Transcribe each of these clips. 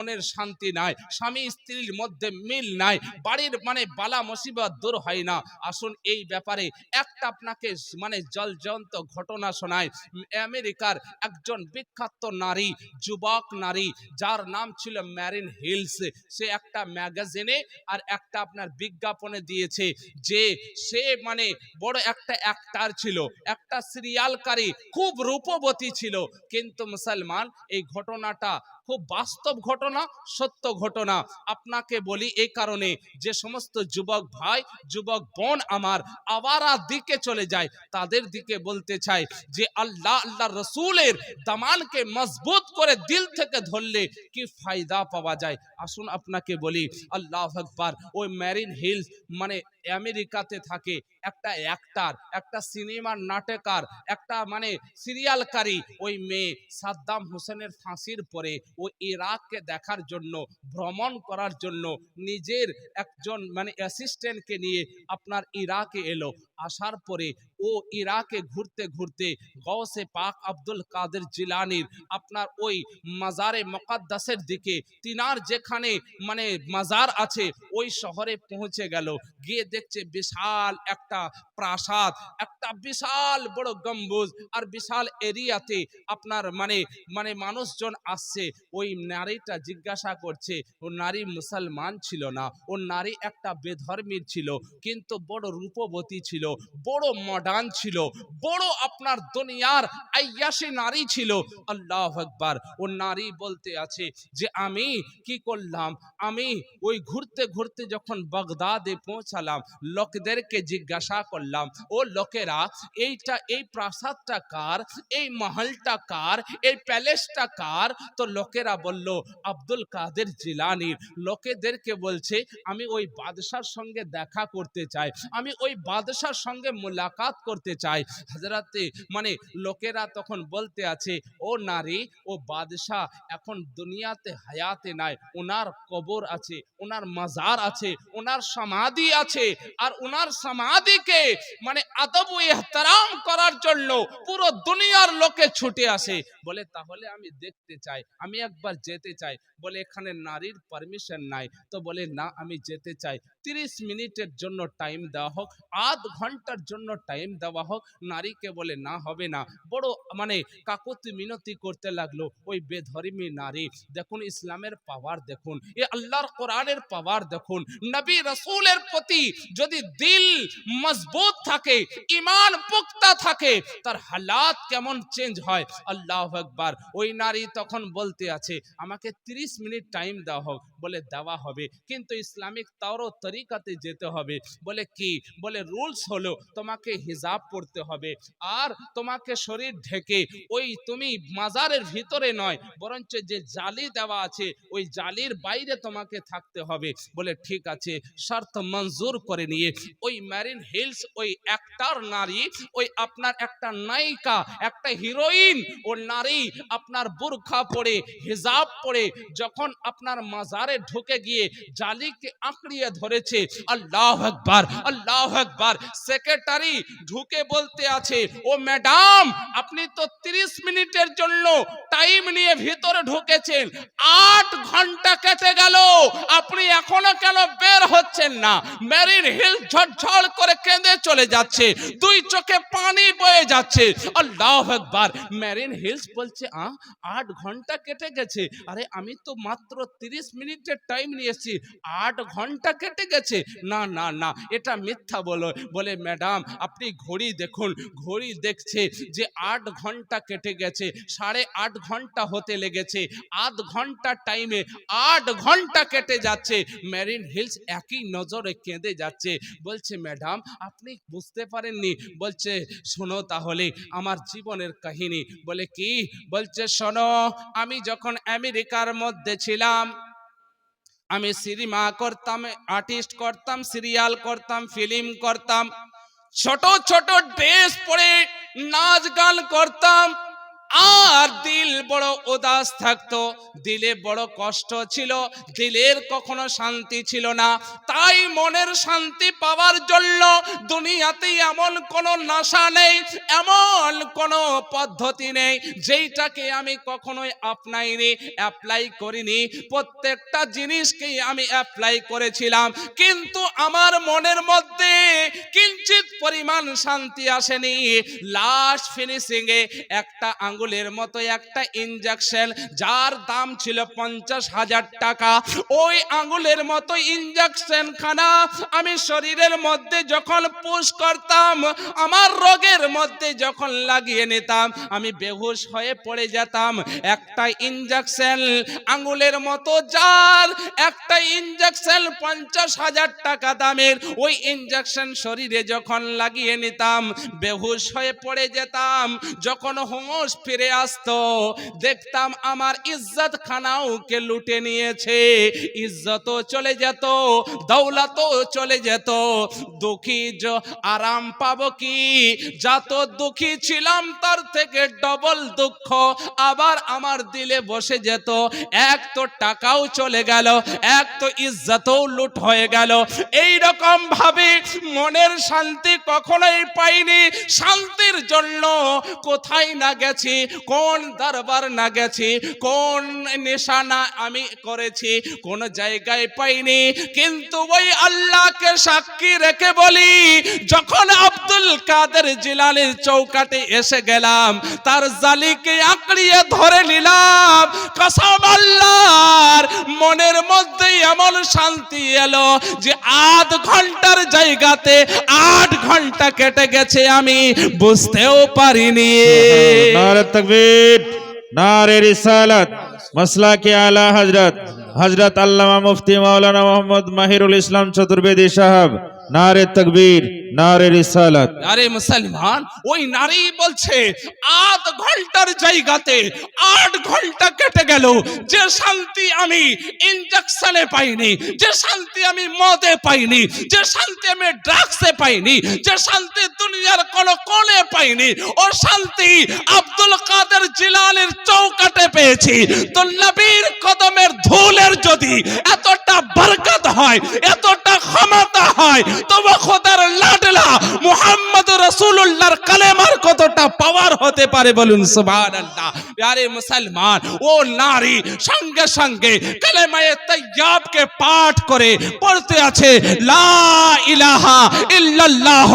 মনের শান্তি নাই, স্বামী স্ত্রীর মধ্যে মিল নাই, বাড়ির মানে বালা মুসিবত দূর হয় না। আসুন এই ব্যাপারে একটা আপনাকে মানে জলজন্ত ঘটনা শোনায় আমেরিকার একজন বিখ্যাত নারী, যুবক নারী, যার নাম ছিল ম্যারিন হিলস। সে একটা ম্যাগাজিনে আর একটা আপনার বিজ্ঞাপনে দিয়েছে যে সে মানে বড় একটা অ্যাক্টার ছিল, একটা সিরিয়ালকারী খুব রূপবতী ছিল। কিন্তু মুসলমান, এই ঘটনাটা খুব বাস্তব ঘটনা, সত্য ঘটনা। আপনাকে বলি এই কারণে যে সমস্ত যুবক ভাই, যুবক বোন আমার আবারা দিকে চলে যায়, তাদের দিকে বলতে চাই যে আল্লাহ আল্লাহ রসুলের দামানকে মজবুত করে দিল থেকে ধরলে কি ফায়দা পাওয়া যায়? আসুন আপনাকে বলি, আল্লাহ আকবার, ওই ম্যারিন হিলস মানে আমেরিকাতে থাকে একটা অ্যাক্টার একটা সিনেমার নাটকার একটা মানে সিরিয়ালকারী ওই মেয়ে সাদ্দাম হোসেনের ফাঁসির পরে ও ইরাককে দেখার জন্য, ভ্রমণ করার জন্য নিজের একজন মানে অ্যাসিস্ট্যান্টকে নিয়ে আপনার ইরাকে এলো। আসার পরে ও ইরাকে ঘুরতে ঘুরতে গৌসে পাক আব্দুল কাদের জিলানির আপনার ওই মাজারে মকাদ্দাসের দিকে তিনার যেখানে মানে মাজার আছে, ওই শহরে পৌঁছে গেল। গিয়ে দেখছে বিশাল একটা প্রাসাদ, একটা বিশাল বড় গম্বুজ আর বিশাল এরিয়াতে আপনার মানে মানে মানুষজন আসছে। ওই নারীটা জিজ্ঞাসা করছে, ও নারী মুসলমান ছিল না, ও নারী একটা বেধর্মীর ছিল, কিন্তু বড় রূপবতী ছিল, বড় মডার্ন ছিল। বড় আপনার দুনিয়ার আয়াসী নারী ছিল। আল্লাহ আকবার। ও নারী বলতে আছে যে, আমি কি করলাম? আমি ওই ঘুরতে ঘুরতে যখন বাগদাদে পৌঁছালাম, লোকদেরকে জিজ্ঞাসা করলাম, ও লোকেরা, এইটা, এই প্রাসাদটা কার? এই মহলটা কার? এই প্যালেসটা কার? তো লোকেরা বলল, আব্দুল কাদের জিলানির লোকেদেরকে বলছে, আমি ওই বাদশার সঙ্গে দেখা করতে চাই। আমি ওই বাদশার সঙ্গে মোলাকাত করতে চাই হাজরাতে মানে লোকেরা তখন বলতে আছে, ও নারী, ও বাদশাহ, এখন দুনিয়াতে হায়াতে নাই। ওনার কবর আছে ওনার মাজার আছে ওনার সমাধি আছে, আর ওনার সমাধিকে মানে আদব ও এহতারাম করার জন্য পুরো দুনিয়ার লোকে ছুটে আসে। বলে, তাহলে আমি দেখতে চাই, আমি একবার যেতে চাই। বলে, এখানে নারীর পারমিশন নাই। তো বলে, না, আমি যেতে চাই। তিরিশ মিনিটের জন্য টাইম দেওয়া হোক, আধ ঘণ্টার জন্য টাইম দেওয়া হোক, নারীকে বলে, না, হবে না। বড় মানে কাকুতি মিনতি করতে লাগল ওই বেধর্মী নারী। দেখুন, ইসলামের পাওয়ার দেখুন, এ আল্লাহর কোরআনের পাওয়ার দেখুন। নবী রসুলের প্রতি যদি দিল মজবুত থাকে ইমান পুক্তা থাকে, তার হালাত কেমন চেঞ্জ হয়? আল্লাহ একবার ওই নারী তখন বলতে আছে, আমাকে 30 মিনিট টাইম দেওয়া হোক। বলে দেওয়া হবে। কিন্তু ইসলামিক তাওর তরিকাতে যেতে হবে। বলে কি? বলে রুলস হলো তোমাকে হিজাব পড়তে হবে আর তোমাকে শরীর ঢেকে ওই তুমি মাজারের ভিতরে নয়, বরঞ্চ যে জালি দেওয়া আছে ওই জালির বাইরে তোমাকে থাকতে হবে। বলে ঠিক আছে, শর্ত মঞ্জুর করে নিয়ে ওই ম্যারিন হিলস ওই একটার নারী, ওই আপনার একটা নায়িকা, একটা হিরোইন ও নারী আপনার বুরখা পরে, হিজাব পরে, যখন আপনার মাজারে ঢুকে গিয়ে জালিকে আঁকড়িয়ে ধরেছে। আল্লাহ আকবার আল্লাহ আকবার। সেক্রেটারি ঢুকে বলতে আছে, ও ম্যাডাম, আপনি তো 30 মিনিটের জন্য টাইম নিয়ে ভিতরে ঢুকেছেন। আট ঘণ্টা কেটে গেল। আপনি এখনও কেন বের হচ্ছেন না? ম্যারিন হিল ঝড়ঝড় করে কেঁদে চলে যাচ্ছে। দুই চোখে পানি বয়ে যাচ্ছে। আল্লাহ একবার ম্যারিন হিলস বলছে, আ, আট ঘণ্টা কেটে গেছে। আরে, আমি তো মাত্র তিরিশ মিনিটের টাইম নিয়েছি আট ঘণ্টা কেটে গেছে। না না না, এটা মিথ্যা বলো। বলে, ম্যাডাম, আপনি ঘড়ি দেখুন। ঘড়ি দেখছে যে আট ঘণ্টা কেটে গেছে। সাড়ে আট ঘণ্টা হতে লেগেছে। আধ ঘণ্টা টাইমে আট ঘণ্টা কেটে যাচ্ছে। ম্যারিন হিলস একই নজরে কেঁদে যাচ্ছে। বলছে, ম্যাডাম, আপনি বুঝতে পারেননি। বলছে, শোনো তাহলে, আমার জীবনের কাহিনী। বলে, কি? বলছে, শোনো, আমি যখন আমেরিকার মধ্যে ছিলাম আমি সিনেমা করতাম আর্টিস্ট করতাম সিরিয়াল করতাম ফিল্ম করতাম। ছোট ছোট ড্রেস পরে নাচ গান করতাম। আর দিল বড় উদাস থাকতো। দিলে বড় কষ্ট ছিল, দিলের কখনো শান্তি ছিল না। তাই মনের শান্তি পাওয়ার জন্য দুনিয়াতে এমন কোনো নাশা নেই, এমন কোনো পদ্ধতি নেই, যেইটাকে আমি কখনোই আপনাইনি অ্যাপ্লাই করিনি। প্রত্যেকটা জিনিসকেই আমি অ্যাপ্লাই করেছিলাম। কিন্তু আমার মনের মধ্যে কিঞ্চিত পরিমাণ শান্তি আসেনি। লাস্ট ফিনিশিং এ একটা আঙ্গুলের মতো একটা ইনজেকশন যার দাম ছিল পঞ্চাশ হাজার টাকা। ওই আঙ্গুলের মতো ইনজেকশন খানা আমি শরীরের মধ্যে যখন পুশ করতাম, আমার রোগের মধ্যে যখন লাগিয়ে নিতাম, আমি বেহুশ হয়ে পড়ে যেতাম। একটা ইনজেকশন আঙ্গুলের মতো, যার একটা ইনজেকশন পঞ্চাশ হাজার টাকা দামের। ওই ইনজেকশন শরীরে যখন লাগিয়ে নিতাম, বেহুশ হয়ে পড়ে যেতাম। যখন হোঁশ ফিরে আসতো। দেখতাম আমার ইজ্জত খানাও কে লুটে নিয়েছে। ইজ্জতও চলে যেত, দৌলতও চলে যেত। দুঃখী আরাম পাবো কি? যত দুঃখী ছিলাম তার থেকে ডবল দুঃখ আবার আমার দিলে বসে যেত। এক তো টাকাও চলে গেল, এক তো ইজ্জতও লুট হয়ে গেল। এই রকম ভাবে মনের শান্তি কখনোই পাইনি। শান্তির জন্য কোথায় না গেছি। কোন দরবার না গেছি, কোন নিশানা আমি করেছি, কোন জায়গায় পাইনি। কিন্তু ওই আল্লাহকে সাক্ষী রেখে বলি, যখন আব্দুল কাদের জিলানির চৌকাটে এসে গেলাম, তার জালিকে আঁকড়িয়ে ধরে নিলাম, কসম আল্লাহর মনের মধ্যেই এমন শান্তি এলো যে আধ ঘণ্টার জায়গাতে আট ঘণ্টা কেটে গেছে আমি বুঝতেও পারিনি। হজরত হজরত মাসলাকে আল্লামা মুফতি মৌলানা মোহাম্মদ মাহিরুল ইসলাম চতুর্বেদী সাহেব। নারে তকবীর, নারে রিসালাত। আরে মুসলমান, ওই নারী বলছে, আধ ঘণ্টার জায়গাতে আট ঘণ্টা কেটে গেল, যে শান্তি আমি ইনজেকশনে পাইনি, যে শান্তি আমি মদে পাইনি, যে শান্তি আমি ড্রাগসে পাইনি, যে শান্তি দুনিয়ার কোন কোণে পাইনি, ও শান্তি আব্দুল কাদের জিলালের চৌকাটে পেয়েছি। তো নবীর কদমের ধুলের যদি এতটা বরকত হয়, এতটা ক্ষমতা হয়। তবে খোদার লাটলা মোহাম্মদ রসুল্লাহর কালেমার কতটা পাওয়ার হতে পারে বলুন আরে মুসলমান, ও নারী, সঙ্গে সঙ্গে পাঠ করে পড়তে আছে, লা ইলাহা ইল্লাল্লাহ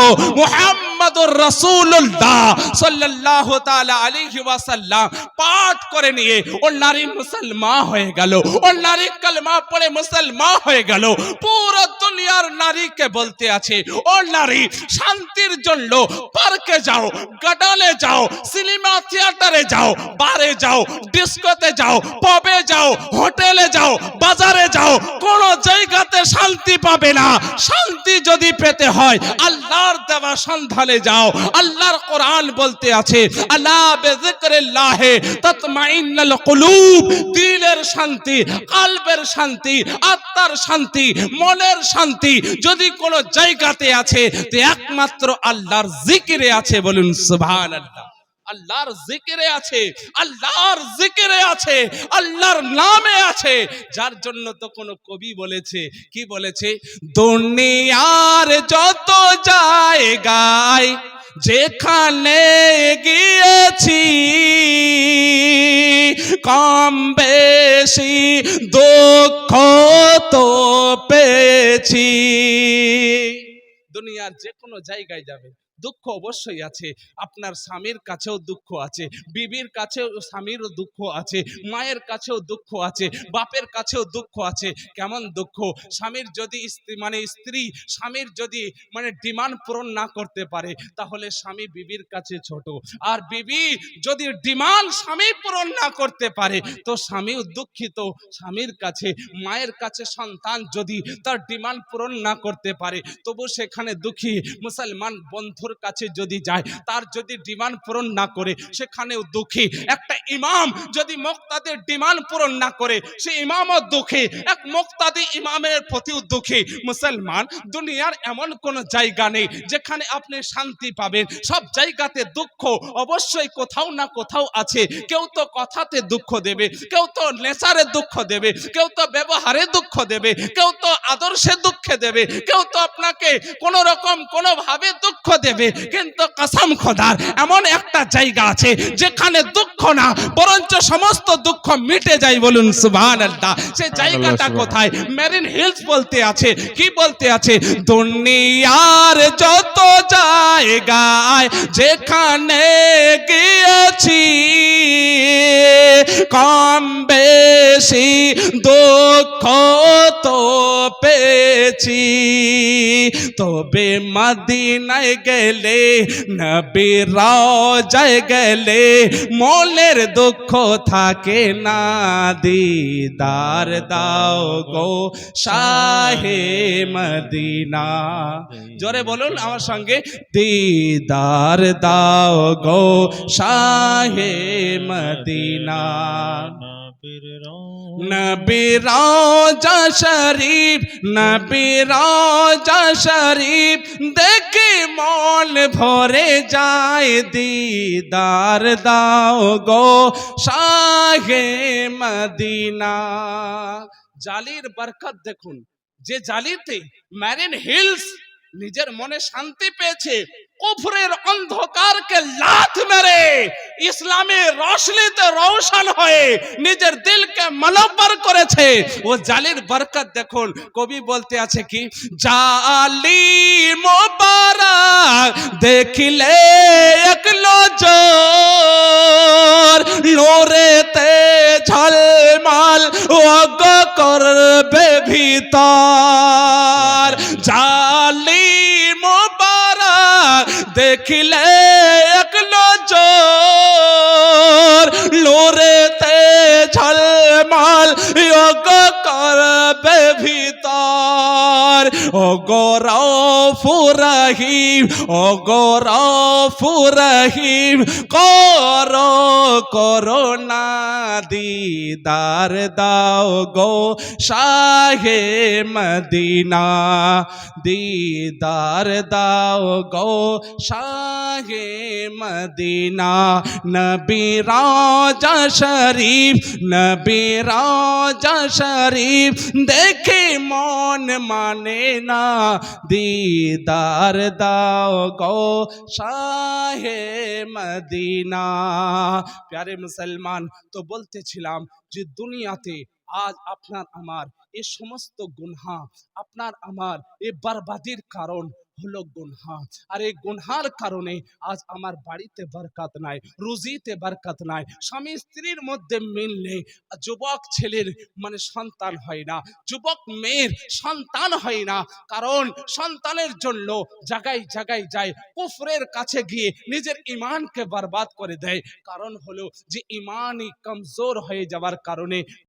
গেল পুরো দুনিয়ার নারীকে বলতে আছে ও নারী শান্তির জন্য পার্কে যাও গার্ডেনে যাও, সিনেমা থিয়েটারে যাও, বারে যাও, ডিস্কোতে যাও, পবে যাও, হোটেলে যাও, বাজারে যাও, কোন জায়গাতে শান্তি পাবে না। শান্তি যদি পেতে হয়, আল্লাহর দেওয়া সন্ধানে যাও। আল্লাহর কোরআন বলতে আছে আল্লাহ বেযিকরিল্লাহ তাতমাইন্নাল কুলুব। দিলের শান্তি, কালবের শান্তি, আত্মার শান্তি, মনের শান্তি যদি কোনো জায়গাতে আছে, তো একমাত্র আল্লাহর জিকিরে আছে বলুন সুবহানাল্লাহ আল্লাহর জিকিরে আছে, আল্লাহর জিকিরে আছে, আল্লাহর নামে আছে। যার জন্য তো কোনো কবি বলেছে, কি বলেছে? দুনিয়ার যত জায়গায় যেখানে গিয়েছি, কম বেশি দুঃখ তো পেয়েছি। দুনিয়ার যে কোনো জায়গায় যাবে। দুঃখ অবশ্যই আছে। আপনার স্বামীর কাছেও দুঃখ আছে, বিবির কাছেও স্বামীরও দুঃখ আছে, মায়ের কাছেও দুঃখ আছে, বাপের কাছেও দুঃখ আছে। কেমন দুঃখ? স্বামীর যদি স্ত্রী মানে স্ত্রী স্বামীর যদি মানে ডিমান্ড পূরণ না করতে পারে, তাহলে স্বামী বিবির কাছে ছোট। আর বিবি যদি ডিমান্ড স্বামী পূরণ না করতে পারে, তো স্বামীও দুঃখিত। স্বামীর কাছে, মায়ের কাছে সন্তান যদি তার ডিমান্ড পূরণ না করতে পারে, তবু সেখানে দুঃখী মুসলমান বন্ধুর কাছে যদি যায়, তার যদি ডিমান্ড পূরণ না করে, সেখানেও দুঃখী। একটা ইমাম যদি মুক্তাদের ডিমান্ড পূরণ না করে, সে ইমামও দুঃখী। এক মুক্তাদি ইমামের প্রতিও দুঃখী। মুসলমান, দুনিয়ার এমন কোনো জায়গা নেই যেখানে আপনি শান্তি পাবেন। সব জায়গাতে দুঃখ অবশ্যই কোথাও না কোথাও আছে। কেউ তো কথাতে দুঃখ দেবে, কেউ তো নেশারে দুঃখ দেবে, কেউ তো ব্যবহারে দুঃখ দেবে, কেউ তো আদর্শে দুঃখ দেবে, কেউ তো আপনাকে কোনো রকম কোনো ভাবে দুঃখ দেবে কিন্তু কসম খোদার এমন একটা জায়গা আছে যেখানে দুঃখ না বরঞ্চ সমস্ত দুঃখ মিটে যায় বলুন সুবহান আল্লাহ সে জায়গাটা কোথায়? মেরিন হিলস বলতে আছে। কি বলতে আছে? দুনিয়ার যত জায়গায় যেখানে গিয়েছি কম বেশি দুঃখ তো পেয়েছি। তবে মদিনায় গেলে, নবী রাজায় গেলে মনের দুঃখ থাকে না। দিদার দাও গো শাহে মদিনা। জোরে বলুন আমার সঙ্গে, দিদার দাও গো শাহে মদিনা। নবী রাজা শরীফ, নবী রাজা শরীফ, দেখে মন ভরে যায় দিদার দাও গো শাহে মদিনা। জালির বরকত দেখুন, যে জালিতে ম্যারিন হিলস নিজের মনে শান্তি পেয়েছে। কুফরের অন্ধকারকে লাথ মেরে ইসলামের রোশনীতে রৌশন হয়ে নিজের দিলকে মনব্বর করেছে। ও জালির বরকত দেখুন, কবি বলতে আছে কি? জালি মোবারক দেখিলে এক নজর লোরেতে ঝলমাল অগ করবে ভিতর। জালি মোবারক দেখিলে এক নজর লোরেতে ঝলমাল অগ করবে ভিতর। ও গৌরফুরহিম ও গৌরফুরহিম কর করোনা দিদার দাও গো শাহে মদিনা। দিদার দাও গো শাহে মদিনা। নবী রাজা শরীফ, নবী রাজা শরীফ দেখে মন মানে না। দিদার দাও গো শাহে মদিনা। প্যারে মুসলমান, তো বলতেছিলাম যে দুনিয়াতে আজ আপনার আমার এ সমস্ত গুনহা, আপনার আমার এ বরবাদির কারণ হলো গুনহা আর এই গুনহার কারণে আজ আমার বাড়িতে বরকত নাই, রুজিতে বরকত নাই। স্বামী স্ত্রীর মধ্যে মিল নেই যুবক ছেলের মানে সন্তান হয় না, যুবক মেয়ের সন্তান হয় না। কারণ সন্তানের জন্য জায়গায় জায়গায় যায়, কুফরের কাছে গিয়ে নিজের ইমানকে বরবাদ করে দেয়। কারণ হলো যে ইমানই কমজোর হয়ে যাওয়ার কারণে